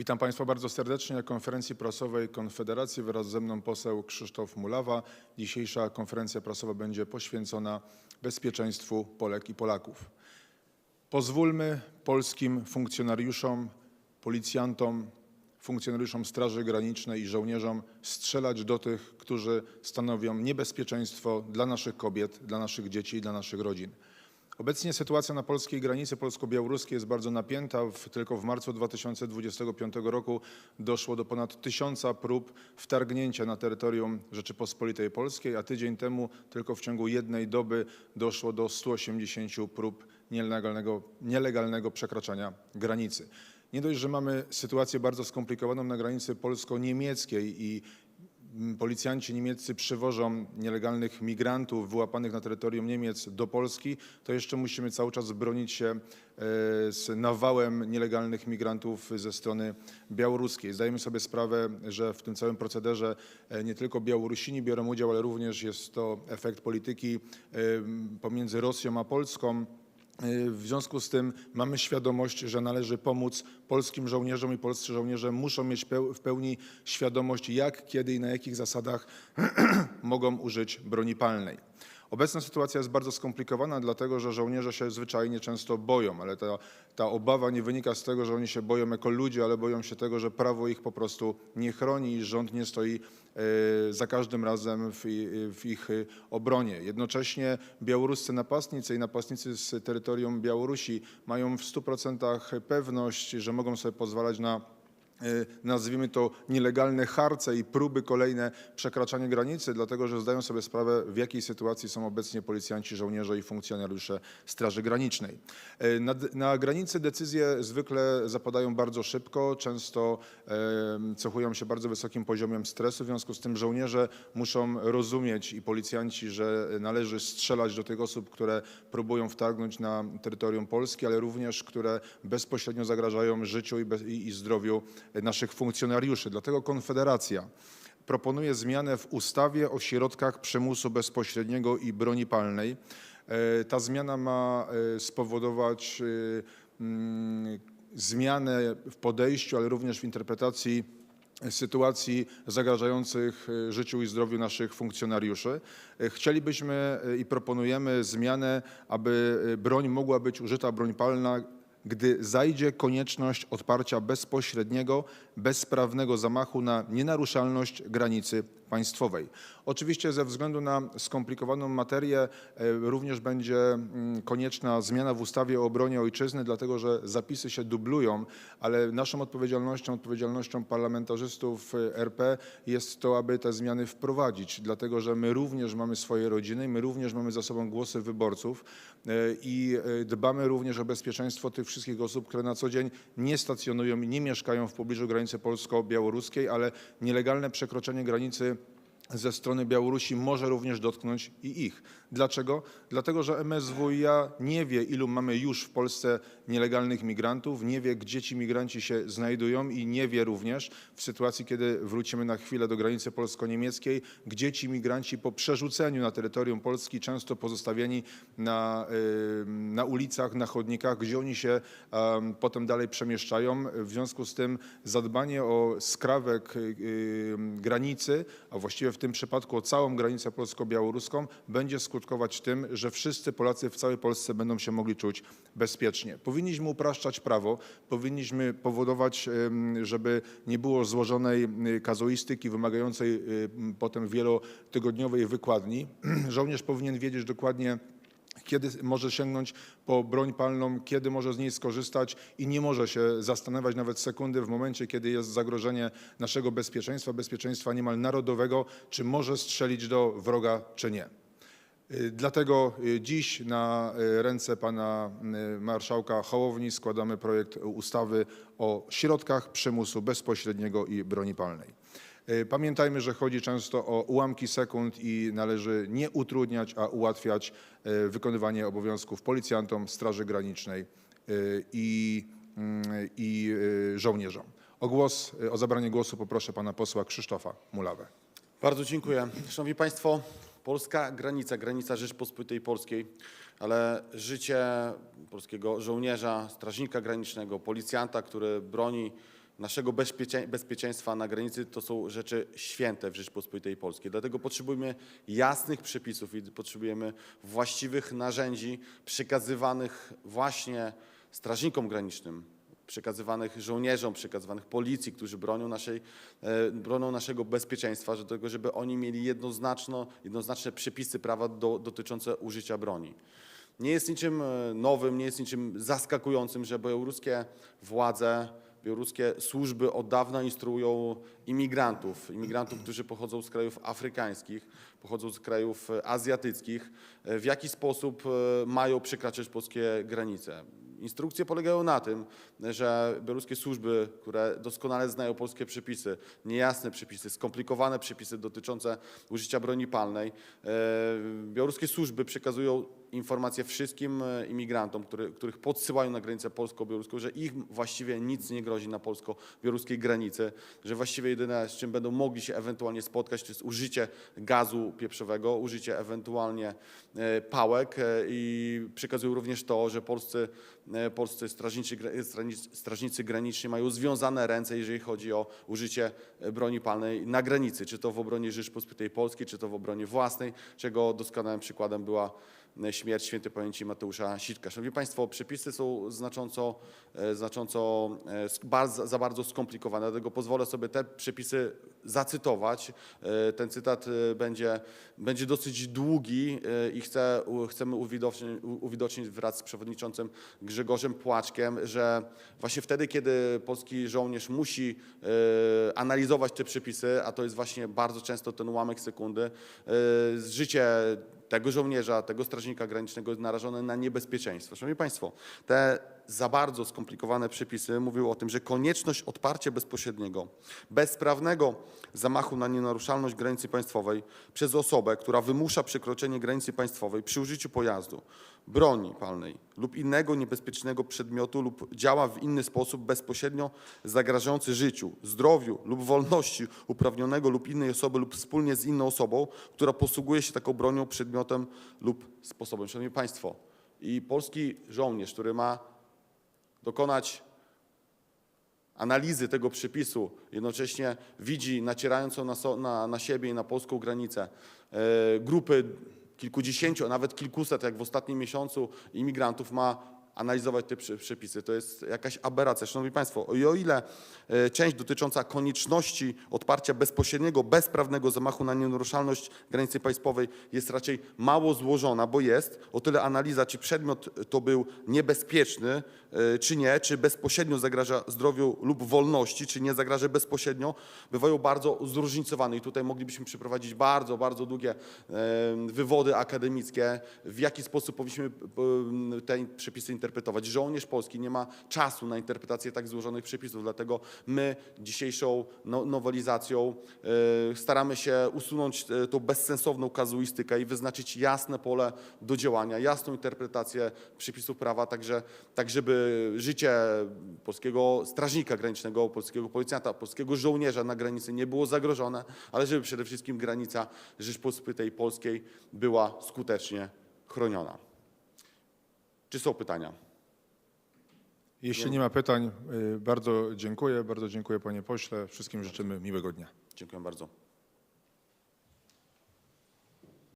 Witam Państwa bardzo serdecznie na konferencji prasowej Konfederacji. Wraz ze mną poseł Krzysztof Mulawa. Dzisiejsza konferencja prasowa będzie poświęcona bezpieczeństwu Polek i Polaków. Pozwólmy polskim funkcjonariuszom, policjantom, funkcjonariuszom Straży Granicznej i żołnierzom strzelać do tych, którzy stanowią niebezpieczeństwo dla naszych kobiet, dla naszych dzieci i dla naszych rodzin. Obecnie sytuacja na polskiej granicy polsko-białoruskiej jest bardzo napięta. W, tylko w marcu 2025 roku doszło do ponad tysiąca prób wtargnięcia na terytorium Rzeczypospolitej Polskiej, a tydzień temu tylko w ciągu jednej doby doszło do 180 prób nielegalnego, nielegalnego przekraczania granicy. Nie dość, że mamy sytuację bardzo skomplikowaną na granicy polsko-niemieckiej i policjanci niemieccy przywożą nielegalnych migrantów wyłapanych na terytorium Niemiec do Polski, to jeszcze musimy cały czas bronić się e, z nawałem nielegalnych migrantów ze strony białoruskiej. Zdajemy sobie sprawę, że w tym całym procederze e, nie tylko Białorusini biorą udział, ale również jest to efekt polityki e, pomiędzy Rosją a Polską. W związku z tym mamy świadomość, że należy pomóc polskim żołnierzom i polscy żołnierze muszą mieć w pełni świadomość, jak, kiedy i na jakich zasadach mogą użyć broni palnej. Obecna sytuacja jest bardzo skomplikowana, dlatego że żołnierze się zwyczajnie często boją, ale ta, ta obawa nie wynika z tego, że oni się boją jako ludzie, ale boją się tego, że prawo ich po prostu nie chroni i rząd nie stoi za każdym razem w, w ich e, obronie. Jednocześnie białoruscy napastnicy i napastnicy z terytorium Białorusi mają w 100% pewność, że mogą sobie pozwalać na e, nazwijmy to nielegalne harce i próby kolejne przekraczania granicy, dlatego że zdają sobie sprawę, w jakiej sytuacji są obecnie policjanci, żołnierze i funkcjonariusze Straży Granicznej. E, Na, na granicy decyzje zwykle zapadają bardzo szybko, często e, cechują się bardzo wysokim poziomem stresu, w związku z tym żołnierze muszą rozumieć i policjanci, że należy strzelać do tych osób, które próbują wtargnąć na terytorium Polski, ale również które bezpośrednio zagrażają życiu i, i, i zdrowiu naszych funkcjonariuszy. Dlatego Konfederacja proponuje zmianę w ustawie o środkach przymusu bezpośredniego i broni palnej. E, Ta zmiana ma e, spowodować e, mm, zmianę w podejściu, ale również w interpretacji sytuacji zagrażających życiu i zdrowiu naszych funkcjonariuszy. Chcielibyśmy i proponujemy zmianę, aby broń mogła być użyta, broń palna, gdy zajdzie konieczność odparcia bezpośredniego, bezprawnego zamachu na nienaruszalność granicy państwowej. Oczywiście ze względu na skomplikowaną materię e, również będzie mm, konieczna zmiana w ustawie o obronie ojczyzny, dlatego że zapisy się dublują, ale naszą odpowiedzialnością, odpowiedzialnością parlamentarzystów e, RP jest to, aby te zmiany wprowadzić, dlatego że my również mamy swoje rodziny, my również mamy za sobą głosy wyborców e, i dbamy również o bezpieczeństwo tych wszystkich osób, które na co dzień nie stacjonują i nie mieszkają w pobliżu granicy polsko-białoruskiej, ale nielegalne przekroczenie granicy ze strony Białorusi może również dotknąć i ich. Dlaczego? Dlatego, że MSWiA nie wie, ilu mamy już w Polsce nielegalnych migrantów, nie wie, gdzie ci migranci się znajdują i nie wie również w sytuacji, kiedy wrócimy na chwilę do granicy polsko-niemieckiej, gdzie ci migranci po przerzuceniu na terytorium Polski, często pozostawieni na, y, na ulicach, na chodnikach, gdzie oni się em, potem dalej przemieszczają. W związku z tym zadbanie o skrawek y, y, granicy, a właściwie w tym przypadku o całą granicę polsko-białoruską, będzie skutkować tym, że wszyscy Polacy w całej Polsce będą się mogli czuć bezpiecznie. Powinniśmy upraszczać prawo, powinniśmy powodować, żeby nie było złożonej y, kazuistyki wymagającej y, potem wielotygodniowej wykładni. Żołnierz powinien wiedzieć dokładnie, kiedy może sięgnąć po broń palną, kiedy może z niej skorzystać i nie może się zastanawiać nawet sekundy w momencie, kiedy jest zagrożenie naszego bezpieczeństwa, bezpieczeństwa niemal narodowego, czy może strzelić do wroga, czy nie. Y, Dlatego y, dziś na y, ręce pana marszałka Hołowni składamy projekt ustawy o środkach przymusu bezpośredniego i broni palnej. Y, Pamiętajmy, że chodzi często o ułamki sekund i należy nie utrudniać, a ułatwiać y, wykonywanie obowiązków policjantom, Straży Granicznej y, i, mm, i żołnierzom. O głos, o zabranie głosu poproszę pana posła Krzysztofa Mulawę. Bardzo dziękuję. Szanowni Państwo, polska granica, granica Rzeczpospolitej Polskiej, ale życie polskiego żołnierza, strażnika granicznego, policjanta, który broni naszego bezpieczeństwa na granicy to są rzeczy święte w Rzeczpospolitej Polskiej. Dlatego potrzebujemy jasnych przepisów i potrzebujemy właściwych narzędzi przekazywanych właśnie strażnikom granicznym, przekazywanych żołnierzom, przekazywanych policji, którzy bronią, naszej, e, bronią naszego bezpieczeństwa, do tego, żeby oni mieli jednoznaczno, jednoznaczne przepisy prawa do, dotyczące użycia broni. Nie jest niczym e, nowym, nie jest niczym zaskakującym, że białoruskie władze, białoruskie służby od dawna instruują imigrantów, imigrantów, którzy pochodzą z krajów afrykańskich, pochodzą z krajów e, azjatyckich, e, w jaki sposób e, mają przekraczać polskie granice. Instrukcje polegają na tym, że białoruskie służby, które doskonale znają polskie przepisy, niejasne przepisy, skomplikowane przepisy dotyczące użycia broni palnej, białoruskie służby przekazują informacje wszystkim e, imigrantom, który, których podsyłają na granicę polsko-białoruską, że ich właściwie nic nie grozi na polsko-białoruskiej granicy, że właściwie jedyne, z czym będą mogli się ewentualnie spotkać, to jest użycie gazu pieprzowego, użycie ewentualnie e, pałek e, i przekazują również to, że polscy, polscy strażnicy, strażnicy, graniczni mają związane ręce, jeżeli chodzi o użycie broni palnej na granicy, czy to w obronie Rzeczypospolitej Polskiej, czy to w obronie własnej, czego doskonałym przykładem była śmierć świętej pamięci Mateusza Sitka. Szanowni Państwo, przepisy są znacząco, e, znacząco e, bardzo, za bardzo skomplikowane, dlatego pozwolę sobie te przepisy zacytować. E, Ten cytat będzie, będzie dosyć długi i chcę, chcemy uwidocznić, uwidocznić wraz z przewodniczącym Grzegorzem Płaczkiem, że właśnie wtedy, kiedy polski żołnierz musi analizować te przepisy, a to jest właśnie bardzo często ten ułamek sekundy, życie tego żołnierza, tego strażnika granicznego narażone na niebezpieczeństwo. Szanowni Państwo, te za bardzo skomplikowane przepisy mówią o tym, że konieczność odparcia bezpośredniego, bezprawnego zamachu na nienaruszalność granicy państwowej przez osobę, która wymusza przekroczenie granicy państwowej przy użyciu pojazdu, broni palnej lub innego niebezpiecznego przedmiotu lub działa w inny sposób bezpośrednio zagrażający życiu, zdrowiu lub wolności uprawnionego lub innej osoby lub wspólnie z inną osobą, która posługuje się taką bronią, przedmiotem lub sposobem. Szanowni Państwo, i polski żołnierz, który ma dokonać analizy tego przepisu, jednocześnie widzi nacierającą na, so, na, na siebie i na polską granicę e, grupy kilkudziesięciu, a nawet kilkuset, jak w ostatnim miesiącu, imigrantów ma analizować te przepisy. To jest jakaś aberracja. Szanowni Państwo, i o ile e, część dotycząca konieczności odparcia bezpośredniego, bezprawnego zamachu na nienaruszalność granicy państwowej jest raczej mało złożona, bo jest, o tyle analiza, czy przedmiot to był niebezpieczny, e, czy nie, czy bezpośrednio zagraża zdrowiu lub wolności, czy nie zagraża bezpośrednio, bywają bardzo zróżnicowane. I tutaj moglibyśmy przeprowadzić bardzo, bardzo długie e, wywody akademickie, w jaki sposób powinniśmy te przepisy interpretować. Żołnierz polski nie ma czasu na interpretację tak złożonych przepisów, dlatego my dzisiejszą no, nowelizacją e, staramy się usunąć e, tą bezsensowną kazuistykę i wyznaczyć jasne pole do działania, jasną interpretację przepisów prawa, także, tak żeby życie polskiego strażnika granicznego, polskiego policjanta, polskiego żołnierza na granicy nie było zagrożone, ale żeby przede wszystkim granica Rzeczpospolitej Polskiej była skutecznie chroniona. Czy są pytania? Jeśli nie ma pytań, y, bardzo dziękuję. Bardzo dziękuję panie pośle. Wszystkim życzymy miłego dnia. Dziękuję bardzo.